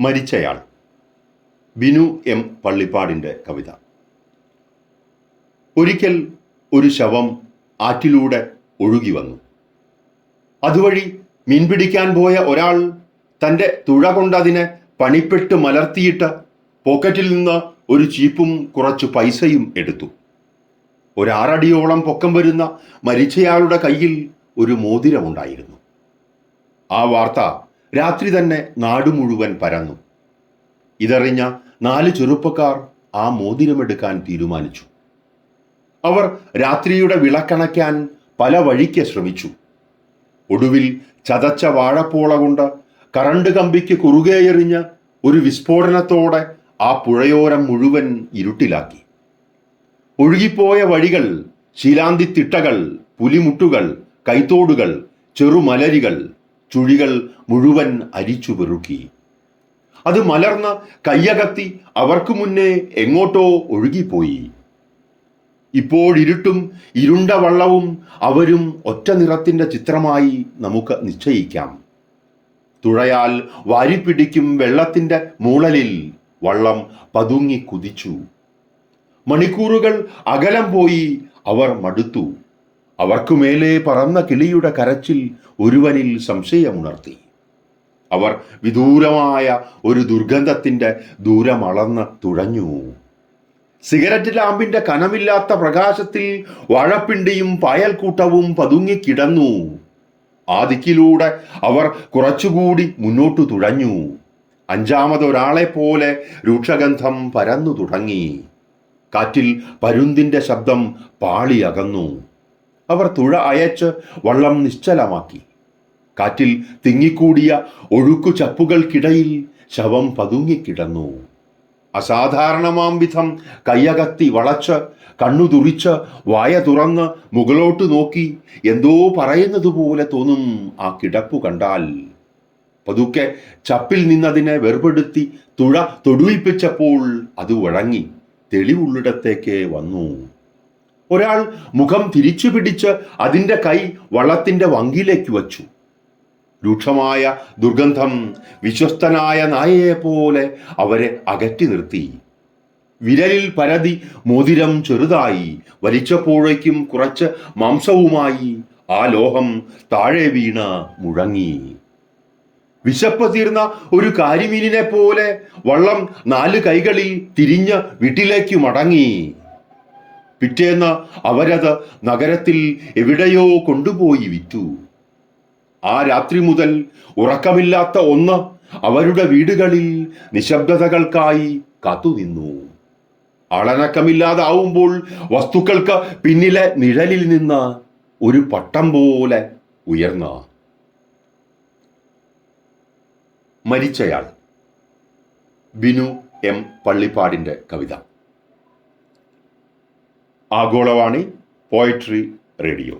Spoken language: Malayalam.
മരിച്ചയാൾ. ബിനു എം. പള്ളിപ്പാടിന്റെ കവിത. ഒരിക്കൽ ഒരു ശവം ആറ്റിലൂടെ ഒഴുകി വന്നു. അതുവഴി മീൻ പിടിക്കാൻ പോയ ഒരാൾ തന്റെ തുഴ കൊണ്ടതിനെ പണിപ്പെട്ട് മലർത്തിയിട്ട് പോക്കറ്റിൽ നിന്ന് ഒരു ചീപ്പും കുറച്ച് പൈസയും എടുത്തു. ഒരാറടിയോളം പൊക്കം വരുന്ന മരിച്ചയാളുടെ കയ്യിൽ ഒരു മോതിരമുണ്ടായിരുന്നു. ആ വാർത്ത രാത്രി തന്നെ നാടു മുഴുവൻ പരന്നു. ഇതറിഞ്ഞ നാല് ചെറുപ്പക്കാർ ആ മോതിരമെടുക്കാൻ തീരുമാനിച്ചു. അവർ രാത്രിയുടെ വിളക്കണയ്ക്കാൻ പല വഴിക്ക് ശ്രമിച്ചു. ഒടുവിൽ ചതച്ച വാഴപ്പോള കൊണ്ട് കറണ്ട് കമ്പിക്ക് കുറുകെ എറിഞ്ഞ് ഒരു വിസ്ഫോടനത്തോടെ ആ പുഴയോരം മുഴുവൻ ഇരുട്ടിലാക്കി. ഒഴുകിപ്പോയ വഴികൾ ശീലാന്തിത്തിട്ടകൾ പുലിമുട്ടുകൾ കൈത്തോടുകൾ ചെറുമലരികൾ ചുഴികൾ മുഴുവൻ അരിച്ചു പെറുക്കി അത് മലർന്ന കയ്യകത്തി അവർക്ക് മുന്നേ എങ്ങോട്ടോ ഒഴുകിപ്പോയി. ഇപ്പോഴിരുട്ടും ഇരുണ്ട വള്ളവും അവരും ഒറ്റ നിറത്തിന്റെ ചിത്രമായി നമുക്ക് നിശ്ചയിക്കാം. തുഴയാൽ വാരിപ്പിടിക്കും വെള്ളത്തിന്റെ മൂളലിൽ വള്ളം പതുങ്ങി കുതിച്ചു. മണിക്കൂറുകൾ അകലം പോയി അവർ മടുത്തു. അവർക്കുമേലെ പറന്ന കിളിയുടെ കരച്ചിൽ ഒരുവനിൽ സംശയമുണർത്തി. അവർ വിദൂരമായ ഒരു ദുർഗന്ധത്തിന്റെ ദൂരമളന്ന് തുഴഞ്ഞു. സിഗരറ്റ് ലാമ്പിന്റെ കനമില്ലാത്ത പ്രകാശത്തിൽ വാഴപ്പിണ്ടിയും പായൽക്കൂട്ടവും പതുങ്ങിക്കിടന്നു ആ ദിക്കിലൂടെ അവർ കുറച്ചുകൂടി മുന്നോട്ടു തുഴഞ്ഞു. അഞ്ചാമതൊരാളെ പോലെ രൂക്ഷഗന്ധം പരന്നു തുടങ്ങി. കാറ്റിൽ പരുന്തിന്റെ ശബ്ദം പാളിയകന്നു. അവർ തുഴ അയച്ച് വള്ളം നിശ്ചലമാക്കി. കാറ്റിൽ തിങ്ങിക്കൂടിയ ഒഴുക്കു ചപ്പുകൾക്കിടയിൽ ശവം പതുങ്ങിക്കിടന്നു. അസാധാരണമാം വിധം കയ്യകത്തി വളച്ച് കണ്ണുതുറിച്ച് വായ തുറന്ന് മുകളോട്ട് നോക്കി എന്തോ പറയുന്നതുപോലെ തോന്നും ആ കിടപ്പു കണ്ടാൽ. പതുക്കെ ചപ്പിൽ നിന്നതിനെ വേർപെടുത്തി തുഴ തൊടുവിപ്പിച്ചപ്പോൾ അത് വഴങ്ങി തെളിവുള്ളിടത്തേക്ക് വന്നു. ഒരാൾ മുഖം തിരിച്ചു പിടിച്ച് അതിന്റെ കൈ വള്ളത്തിന്റെ വങ്കിലേക്ക് വച്ചു. രൂക്ഷമായ ദുർഗന്ധം വിശ്വസ്തനായ നായയെ പോലെ അവരെ അകറ്റി നിർത്തി. വിരലിൽ പരതി മോതിരം ചെറുതായി വലിച്ചപ്പോഴേക്കും കുറച്ച് മാംസവുമായി ആ ലോഹം താഴെ വീണ് മുഴങ്ങി. വിശപ്പ് തീർന്ന ഒരു കാരിമീനിനെ പോലെ വള്ളം നാല് കൈകളിൽ തിരിഞ്ഞ് വീട്ടിലേക്ക് മടങ്ങി. പിറ്റേന്ന് അവരത് നഗരത്തിൽ എവിടെയോ കൊണ്ടുപോയി വിറ്റു. ആ രാത്രി മുതൽ ഉറക്കമില്ലാത്ത ഒന്ന് അവരുടെ വീടുകളിൽ നിശബ്ദതകൾക്കായി കാത്തുനിന്നു. അളനക്കമില്ലാതാവുമ്പോൾ വസ്തുക്കൾക്ക് പിന്നിലെ നിഴലിൽ നിന്ന് ഒരു പട്ടം പോലെ ഉയർന്ന. മരിച്ചയാൾ. ബിനു എം പള്ളിപ്പാടിന്റെ കവിത. Agolavani poetry radio